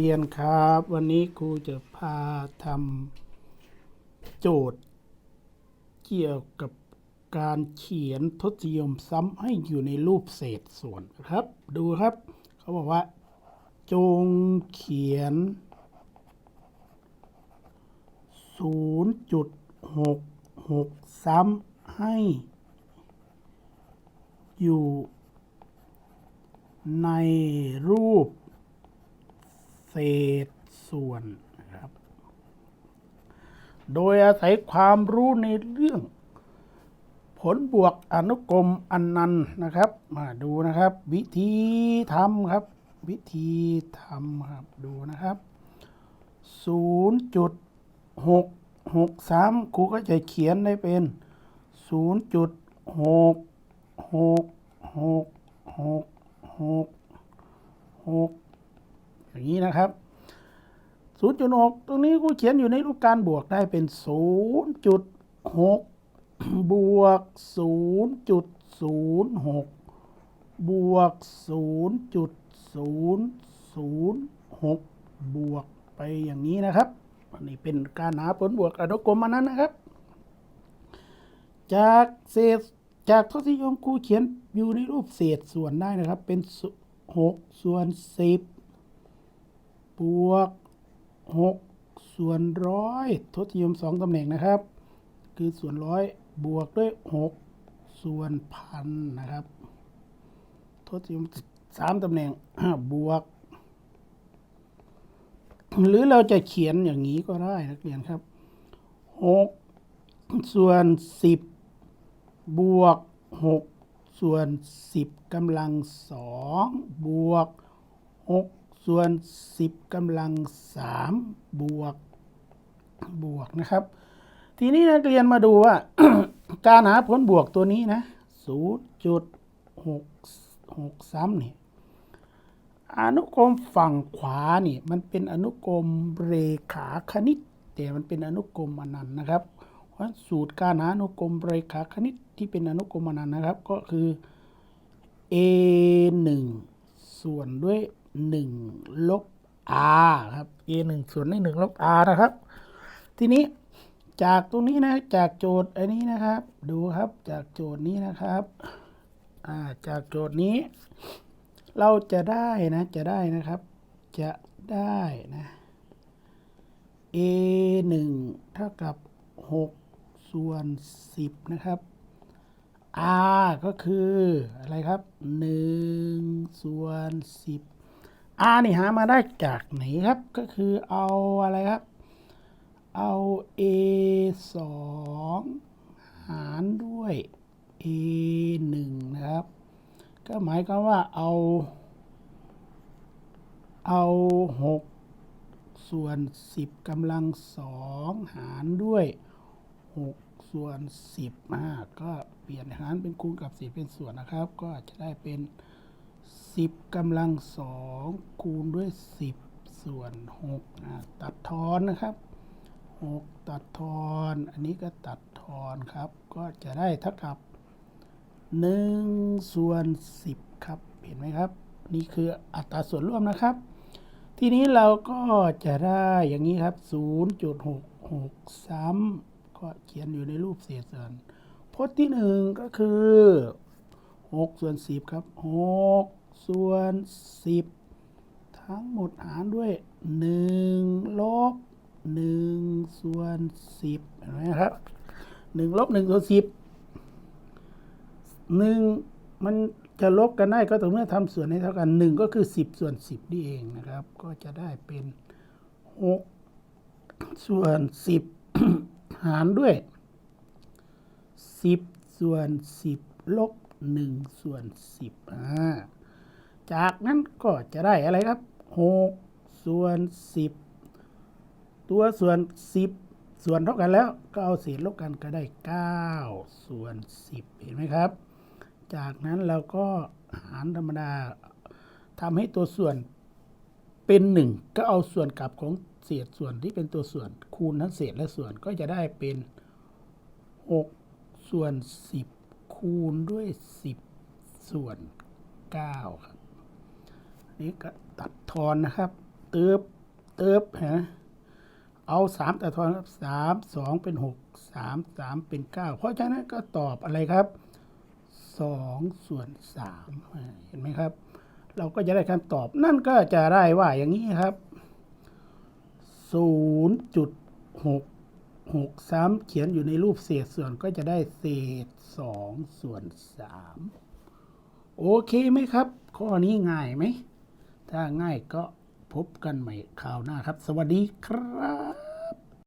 เรียนครับวันนี้ครูจะพาทำโจทย์ เกี่ยวกับการเขียนทศนิยมซ้ำให้อยู่ในรูปเศษส่วนครับ ดูครับ เขาบอกว่า จงเขียน 0.66 ซ้ำให้ อยู่ในรูป ศษส่วนนะครับ โดยอาศัยความรู้ในเรื่อง ผลบวกอนุกรมอันนันต์นะครับ มาดูนะครับ วิธีทำครับ วิธีทำครับดูนะครับ0.663ครูก็จะเขียนได้เป็น 0.666666 อย่างนี้นะครับ 0.6 ตรงนี้กูเขียนอยู่ในรูปการบวกได้เป็น 0.6 บวก 0.06 บวก 0.006 บวกไปอย่างนี้นะครับอันนี้เป็นการหาผลบวกอนุกรมอันนั้นนะครับ จากเศษจากทศนิยมครูเขียนอยู่ในรูปเศษส่วนได้นะครับ เป็น 6 ส่วน 10 บวก 6 ส่วนร้อยทศนิยม 2ตำแหน่งนะครับ คือส่วนร้อยบวกด้วย 6 ส่วนพันนะครับทศนิยม 3ตำแหน่งบวก หรือเราจะเขียนอย่างนี้ก็ได้นักเรียนครับ 6 ส่วน 10 บวก 6 ส่วน 10กำลังสองบวก 6 ส่วน 10กำลังสามบวก บวกนะครับ ทีนี้นักเรียนมาดูว่า การหาผลบวกตัวนี้นะ0.63นี่อนุกรมฝั่งขวานี่มันเป็นอนุกรมเรขาคณิต แต่มันเป็นอนุกรมอนันต์นะครับเพราะสูตรการหาอนุกรมเรขาคณิตที่เป็นอนุกรมอนันต์นะครับ ก็คือ a 1ส่วนด้วย 1 ลบ r ครับ a 1ส่วนด้1ลบ r นะครับ ทีนี้จากตรงนี้นะ จากโจทย์อันนี้นะครับ ดูครับจากโจทย์นี้นะครับาจากโจทย์นี้ เราจะได้นะ จะได้นะครับ จะได้นะ a 1เท่ากับ 6 ส่วน 10 นะครับ r ก็คืออะไรครับ 1 ส่วน 10 r นี่หามาได้จากไหนครับ ก็คือเอาอะไรครับ เอา a 2หารด้วย a 1นะครับ ก็หมายความว่าเอา เอา 6 ส่วน 10กำลังสองหารด้วย 6 ส่วน 10อ่าก็เปลี่ยนหารเป็นคูณกับ 10 เป็นส่วนนะครับ ก็จะได้เป็น 10กำลังสองคูณด้วย 10 ส่วน6อ่าตัดทอนนะครับ 6 ตัดทอน อันนี้ก็ตัดทอนครับ ก็จะได้เท่ากับ1ส่วน10 ครับ เห็นไหมครับ นี่คืออัตราส่วนร่วมนะครับ ทีนี้เราก็จะได้อย่างนี้ครับ 0.66 ซ้ำก็เขียนอยู่ในรูปเศษส่วนพจน์ที่หนึ่งก็คือ 6 ส่วน 10 ครับ 6 ส่วน 10 ทั้งหมดหารด้วย 1 ลบ 1 ส่วน 10 เห็นไหมครับ 1 ลบ 1 ส่วน 10หนึ่งมันจะลบกันได้ก็ต่อเมื่อทำส่วนให้เท่ากันหนึ่งก็คือสิบส่วนสิบนี่เองนะครับ ก็จะได้เป็นหกส่วนสิบหารด้วยสิบส่วนสิบลบ หนึ่งส่วนสิบจากนั้นก็จะได้อะไรครับหกส่วนสิบตัวส่วนสิบส่วนเท่ากันแล้ว ก็เอาเศษลบกันก็ได้เก้าส่วนสิบเห็นไหมครับ จากนั้นเราก็หารธรรมดาทำให้ตัวส่วนเป็นหนึ่งก็เอาส่วนกลับของเศษส่วนที่เป็นตัวส่วนคูณทั้งเศษและส่วนก็จะได้เป็น 6 ส่วน 10 คูณด้วย 10 ส่วน 9 ครับนนี้ก็ตัดทอนนะครับ เติบ เติบฮะเอาสามแต่ทอนครับสามสองเป็นหกสามสามเป็นเก้าเพราะฉะนั้นก็ตอบอะไรครับสองส่วนสามเห็นไหมครับ เราก็จะได้คำตอบนั่นก็จะได้ว่าอย่างนี้ครับศูนย์จุด หกสามเขียนอยู่ในรูปเศษส่วนก็จะได้เศษสองส่วนสามโอเคไหมครับ ข้อนี้ง่ายไหม ถ้าง่ายก็พบกันใหม่คราวหน้าครับ สวัสดีครับ